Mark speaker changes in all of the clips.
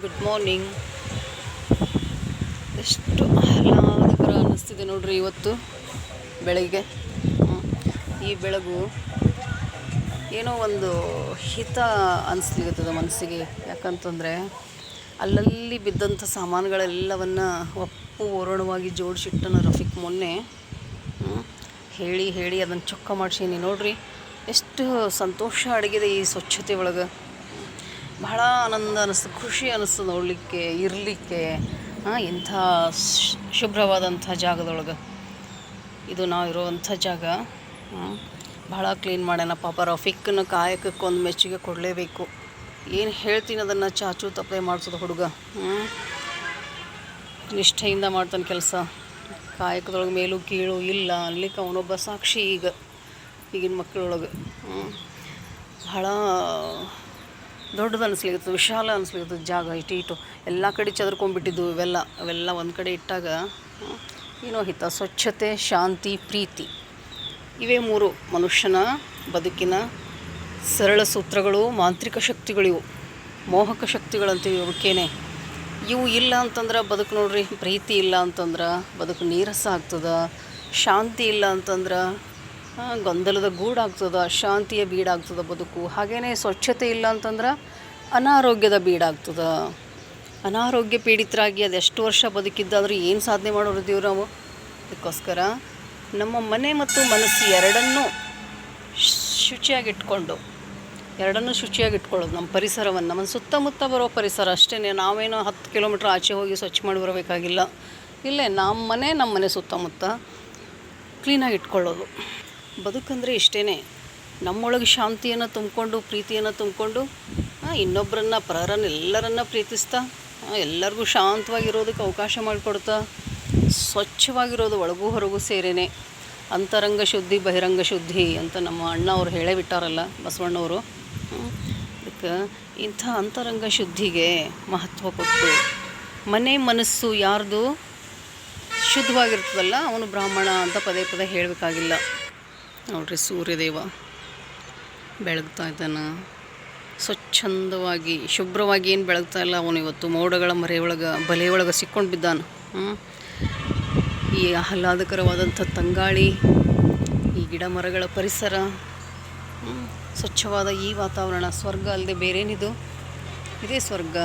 Speaker 1: Good morning ಎಷ್ಟು ಆಹ್ಲಾದಕರ ಅನ್ನಿಸ್ತಿದೆ ನೋಡ್ರಿ ಇವತ್ತು ಬೆಳಗ್ಗೆ. ಈ ಬೆಳಗು ಏನೋ ಒಂದು ಹಿತ ಅನಿಸ್ಲಿಕ್ಕತ್ತದ ಮನಸ್ಸಿಗೆ. ಯಾಕಂತಂದರೆ ಅಲ್ಲಲ್ಲಿ ಬಿದ್ದಂಥ ಸಾಮಾನುಗಳೆಲ್ಲವನ್ನು ಒಪ್ಪು ಓರಣವಾಗಿ ಜೋಡಿಸಿಟ್ಟನ ರಫಿಕ್ ಮೊನ್ನೆ. ಹೇಳಿ ಹೇಳಿ ಅದನ್ನು ಚೊಕ್ಕ ಮಾಡ್ಸೀನಿ ನೋಡ್ರಿ. ಎಷ್ಟು ಸಂತೋಷ ಅಡಗಿದೆ ಈ ಸ್ವಚ್ಛತೆ ಒಳಗೆ. ಬಹಳ ಆನಂದ ಅನಿಸ್ತು, ಖುಷಿ ಅನಿಸ್ತು ನೋಡಲಿಕ್ಕೆ, ಇರಲಿಕ್ಕೆ ಇಂಥ ಶುಭ್ರವಾದಂಥ ಜಾಗದೊಳಗೆ ಇದು ನಾವು ಇರುವಂಥ ಜಾಗ ಭಾಳ ಕ್ಲೀನ್ ಮಾಡ್ಯಾನ ಪಾಪ ರಫಿಕ್ನ ಕಾಯಕಕ್ಕೆ ಒಂದು ಮೆಚ್ಚುಗೆ ಕೊಡಲೇಬೇಕು ಏನು ಹೇಳ್ತೀನಿ ಅದನ್ನು ಚಾಚು ತಪ್ಪದೆ ಮಾಡಿಸೋದು ಹುಡುಗ. ನಿಷ್ಠೆಯಿಂದ ಮಾಡ್ತಾನೆ ಕೆಲಸ ಕಾಯಕದೊಳಗೆ ಮೇಲೂ ಕೀಳು ಇಲ್ಲ ಅನ್ಲಿಕ್ಕೆ ಅವನೊಬ್ಬ ಸಾಕ್ಷಿ ಈಗ, ಈಗಿನ ಮಕ್ಕಳೊಳಗೆ. ಭಾಳ ದೊಡ್ಡದು ಅನಿಸ್ಲಿಕ್ಕಿತ್ತು, ವಿಶಾಲ ಅನಿಸ್ಲಿಕ್ಕೆ ಜಾಗ ಇಟ್ಟು ಇಟ್ಟು ಎಲ್ಲ ಕಡೆ ಚದರ್ಕೊಂಡ್ಬಿಟ್ಟಿದ್ದು ಇವೆಲ್ಲ, ಅವೆಲ್ಲ ಒಂದು ಕಡೆ ಇಟ್ಟಾಗ ಏನೋ ಹಿತ. ಸ್ವಚ್ಛತೆ, ಶಾಂತಿ, ಪ್ರೀತಿ. ಇವೇ ಮೂರು ಮನುಷ್ಯನ ಬದುಕಿನ ಸರಳ ಸೂತ್ರಗಳು, ಮಾಂತ್ರಿಕ ಶಕ್ತಿಗಳಿವು. ಮೋಹಕ ಶಕ್ತಿಗಳಂತೀವಿ ಅವಕ್ಕೇನೆ ಇವು ಇಲ್ಲ ಅಂತಂದ್ರೆ ಬದುಕು ನೋಡ್ರಿ, ಪ್ರೀತಿ ಇಲ್ಲ ಅಂತಂದ್ರೆ ಬದುಕು ನೀರಸ ಆಗ್ತದೆ. ಶಾಂತಿ ಇಲ್ಲ ಅಂತಂದ್ರೆ ಗೊಂದಲದ ಗೂಡಾಗ್ತದೆ, ಅಶಾಂತಿಯ ಬೀಡಾಗ್ತದೆ ಬದುಕು ಹಾಗೆಯೇ ಸ್ವಚ್ಛತೆ ಇಲ್ಲ ಅಂತಂದ್ರೆ ಅನಾರೋಗ್ಯದ ಬೀಡಾಗ್ತದೆ. ಅನಾರೋಗ್ಯ ಪೀಡಿತರಾಗಿ ಅದೆಷ್ಟು ವರ್ಷ ಬದುಕಿದ್ದಾದರೂ ಏನು ಸಾಧನೆ ಮಾಡೋರು ಇದ್ದೀವಿ ನಾವು ಅದಕ್ಕೋಸ್ಕರ ನಮ್ಮ ಮನೆ ಮತ್ತು ಮನಸ್ಸು ಎರಡನ್ನೂ ಶುಚಿಯಾಗಿಟ್ಕೊಂಡು, ಎರಡನ್ನೂ ಶುಚಿಯಾಗಿ ಇಟ್ಕೊಳ್ಳೋದು ನಮ್ಮ ಪರಿಸರವನ್ನು. ನಮ್ಮ ಸುತ್ತಮುತ್ತ ಬರೋ ಪರಿಸರ ಅಷ್ಟೇ, ನಾವೇನೋ ಹತ್ತು ಕಿಲೋಮೀಟ್ರ್ ಆಚೆ ಹೋಗಿ ಸ್ವಚ್ಛ ಮಾಡಿ ಬರಬೇಕಾಗಿಲ್ಲ. ಇಲ್ಲೇ ನಮ್ಮ ಮನೆ ನಮ್ಮ ಮನೆ ಸುತ್ತಮುತ್ತ ಕ್ಲೀನಾಗಿ ಇಟ್ಕೊಳ್ಳೋದು. ಬದುಕಂದರೆ ಇಷ್ಟೇ ನಮ್ಮೊಳಗೆ ಶಾಂತಿಯನ್ನು ತುಂಬಿಕೊಂಡು, ಪ್ರೀತಿಯನ್ನು ತುಂಬಿಕೊಂಡು ಇನ್ನೊಬ್ಬರನ್ನ ಪರರನ್ನ ಎಲ್ಲರನ್ನ ಪ್ರೀತಿಸ್ತಾ ಎಲ್ಲರಿಗೂ ಶಾಂತವಾಗಿರೋದಕ್ಕೆ ಅವಕಾಶ ಮಾಡಿಕೊಡ್ತಾ, ಸ್ವಚ್ಛವಾಗಿರೋದು ಒಳಗೂ ಹೊರಗೂ ಸೇರೇನೆ. ಅಂತರಂಗ ಶುದ್ಧಿ, ಬಹಿರಂಗ ಶುದ್ಧಿ ಅಂತ ನಮ್ಮ ಅಣ್ಣ ಅವ್ರು ಹೇಳೇ ಬಿಟ್ಟಾರಲ್ಲ ಬಸವಣ್ಣವರು. ಅದಕ್ಕೆ ಇಂಥ ಅಂತರಂಗ ಶುದ್ಧಿಗೆ ಮಹತ್ವ ಕೊಟ್ಟು, ಮನೆ ಮನಸ್ಸು ಯಾರ್ದು ಶುದ್ಧವಾಗಿರ್ತದಲ್ಲ, ಅವನು ಬ್ರಾಹ್ಮಣ ಅಂತ ಪದೇ ಪದೇ ಹೇಳಬೇಕಾಗಿಲ್ಲ. ನೋಡ್ರಿ ಸೂರ್ಯದೇವ ಬೆಳಗ್ತಾ ಇದ್ದಾನೆ. ಸ್ವಚ್ಛಂದವಾಗಿ, ಶುಭ್ರವಾಗಿ ಏನು ಬೆಳಗ್ತಾ ಇಲ್ಲ ಅವನು ಇವತ್ತು. ಮೋಡಗಳ ಮರೆಯೊಳಗೆ, ಬಲೆಯೊಳಗೆ ಸಿಕ್ಕೊಂಡು ಬಿದ್ದಾನೆ ಈ ಆಹ್ಲಾದಕರವಾದಂಥ ತಂಗಾಳಿ, ಈ ಗಿಡ ಮರಗಳ ಪರಿಸರ. ಸ್ವಚ್ಛವಾದ ಈ ವಾತಾವರಣ, ಸ್ವರ್ಗ ಅಲ್ಲದೆ ಬೇರೇನಿದು? ಇದೇ ಸ್ವರ್ಗ.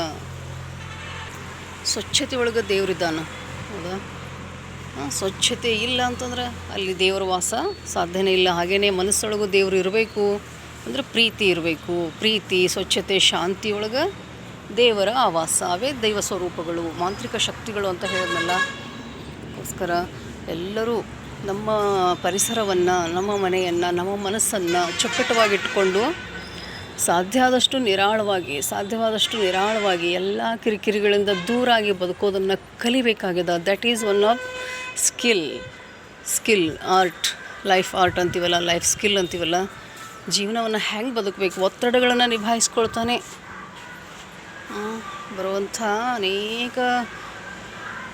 Speaker 1: ಸ್ವಚ್ಛತೆ ಒಳಗೆ ದೇವರಿದ್ದಾನ. ಹೌದಾ? ಸ್ವಚ್ಛತೆ ಇಲ್ಲ ಅಂತಂದ್ರೆ ಅಲ್ಲಿ ದೇವರ ವಾಸ ಸಾಧ್ಯನೇ ಇಲ್ಲ. ಹಾಗೆಯೇ ಮನಸ್ಸೊಳಗೂ ದೇವರು ಇರಬೇಕು ಅಂದರೆ ಪ್ರೀತಿ ಇರಬೇಕು. ಪ್ರೀತಿ, ಸ್ವಚ್ಛತೆ ಶಾಂತಿಯೊಳಗೆ ದೇವರ ಆವಾಸ ಅವೇ ದೈವ ಸ್ವರೂಪಗಳು, ಮಾಂತ್ರಿಕ ಶಕ್ತಿಗಳು ಅಂತ ಹೇಳಿದ್ನಲ್ಲ. ಅದಕ್ಕೋಸ್ಕರ ಎಲ್ಲರೂ ನಮ್ಮ ಪರಿಸರವನ್ನು, ನಮ್ಮ ಮನೆಯನ್ನು, ನಮ್ಮ ಮನಸ್ಸನ್ನು ಚೊಕ್ಕಟವಾಗಿಟ್ಕೊಂಡು ಸಾಧ್ಯ ಆದಷ್ಟು ನಿರಾಳವಾಗಿ, ಸಾಧ್ಯವಾದಷ್ಟು ನಿರಾಳವಾಗಿ ಎಲ್ಲ ಕಿರಿಕಿರಿಗಳಿಂದ ದೂರಾಗಿ ಬದುಕೋದನ್ನು ಕಲಿಬೇಕಾಗಿದೆ. That is one of skill skill art life art ಅಂತೀವಲ್ಲ ಲೈಫ್ ಸ್ಕಿಲ್ ಅಂತೀವಲ್ಲ. ಜೀವನವನ್ನು ಹೆಂಗೆ ಬದುಕಬೇಕು? ಒತ್ತಡಗಳನ್ನು ನಿಭಾಯಿಸ್ಕೊಳ್ತಾನೆ. ಬರುವಂಥ ಅನೇಕ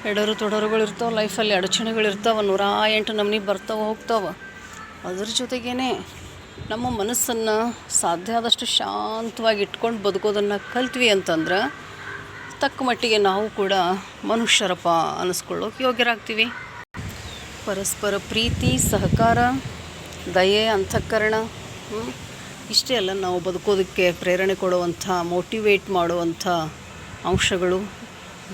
Speaker 1: ಎಡರು ತೊಡರುಗಳು ಇರ್ತಾವೆ ಲೈಫಲ್ಲಿ ಅಡಚಣೆಗಳು ಇರ್ತಾವೆ ನೂರ ಎಂಟು ನಮನಿ ಬರ್ತಾವೆ, ಹೋಗ್ತಾವೆ. ಅದ್ರ ಜೊತೆಗೇ ನಮ್ಮ ಮನಸ್ಸನ್ನು ಸಾಧ್ಯ ಆದಷ್ಟು ಶಾಂತವಾಗಿ ಇಟ್ಕೊಂಡು ಬದುಕೋದನ್ನು ಕಲ್ತ್ವಿ ಅಂತಂದ್ರೆ ತಕ್ಕ ಮಟ್ಟಿಗೆ ನಾವು ಕೂಡ ಮನುಷ್ಯರಪ್ಪ ಅನ್ನಿಸ್ಕೊಳ್ಳೋಕೆ ಯೋಗ್ಯರಾಗ್ತೀವಿ ಪರಸ್ಪರ ಪ್ರೀತಿ, ಸಹಕಾರ, ದಯೆ, ಅಂತಃಕರಣ? ಇಷ್ಟೇ ಅಲ್ಲ, ನಾವು ಬದುಕೋದಕ್ಕೆ ಪ್ರೇರಣೆ ಕೊಡುವಂಥ, ಮೋಟಿವೇಟ್ ಮಾಡುವಂಥ ಅಂಶಗಳು,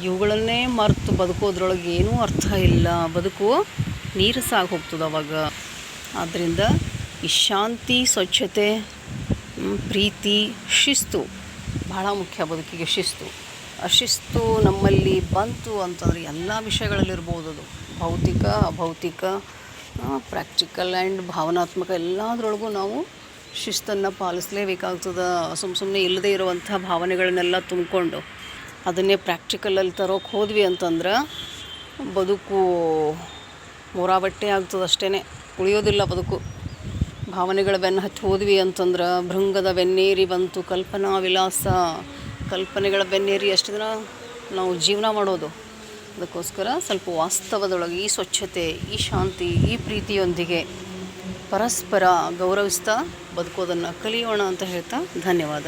Speaker 1: ಇವುಗಳನ್ನೇ ಮರೆತು ಬದುಕೋದ್ರೊಳಗೆ ಏನೂ ಅರ್ಥ ಇಲ್ಲ ಬದುಕು ನೀರಸಾಗಿ ಹೋಗ್ತದೆ ಅವಾಗ ಆದ್ದರಿಂದ ಈ ಶಾಂತಿ, ಸ್ವಚ್ಛತೆ ಪ್ರೀತಿ, ಶಿಸ್ತು, ಬಹಳ ಮುಖ್ಯ ಬದುಕಿಗೆ ಶಿಸ್ತು. ಶಿಸ್ತು ನಮ್ಮಲ್ಲಿ ಬಂತು ಅಂತಂದರೆ ಎಲ್ಲ ವಿಷಯಗಳಲ್ಲಿರ್ಬೋದು ಅದು. ಭೌತಿಕ, ಅಭೌತಿಕ ಪ್ರಾಕ್ಟಿಕಲ್ ಆ್ಯಂಡ್ ಭಾವನಾತ್ಮಕ ಎಲ್ಲದರೊಳಗೂ ನಾವು ಶಿಸ್ತನ್ನು ಪಾಲಿಸಲೇಬೇಕಾಗ್ತದೆ. ಸುಮ್ಮ ಸುಮ್ಮನೆ ಇಲ್ಲದೇ ಇರುವಂಥ ಭಾವನೆಗಳನ್ನೆಲ್ಲ ತುಂಬಿಕೊಂಡು ಅದನ್ನೇ ಪ್ರಾಕ್ಟಿಕಲಲ್ಲಿ ತರೋಕೆ ಹೋದ್ವಿ ಅಂತಂದ್ರೆ ಬದುಕು ಮೂರಾಬಟ್ಟೆ ಆಗ್ತದೆ ಅಷ್ಟೇ ಉಳಿಯೋದಿಲ್ಲ ಬದುಕು. ಭಾವನೆಗಳ ಬೆನ್ನು ಹತ್ತಿ ಹೋದ್ವಿ ಅಂತಂದ್ರೆ ಭೃಂಗದ ಬೆನ್ನೇರಿ ಬಂತು, ಕಲ್ಪನಾ ವಿಲಾಸ, ಕಲ್ಪನೆಗಳ ಬೆನ್ನೇರಿ ಎಷ್ಟು ದಿನ ನಾವು ಜೀವನ ಮಾಡೋದು. ಅದಕ್ಕೋಸ್ಕರ ಸ್ವಲ್ಪ ವಾಸ್ತವದೊಳಗೆ ಈ ಸ್ವಚ್ಛತೆ, ಈ ಶಾಂತಿ, ಈ ಪ್ರೀತಿಯೊಂದಿಗೆ ಪರಸ್ಪರ ಗೌರವಿಸ್ತಾ ಬದುಕೋದನ್ನು ಕಲಿಯೋಣ ಅಂತ ಹೇಳ್ತಾ ಧನ್ಯವಾದ.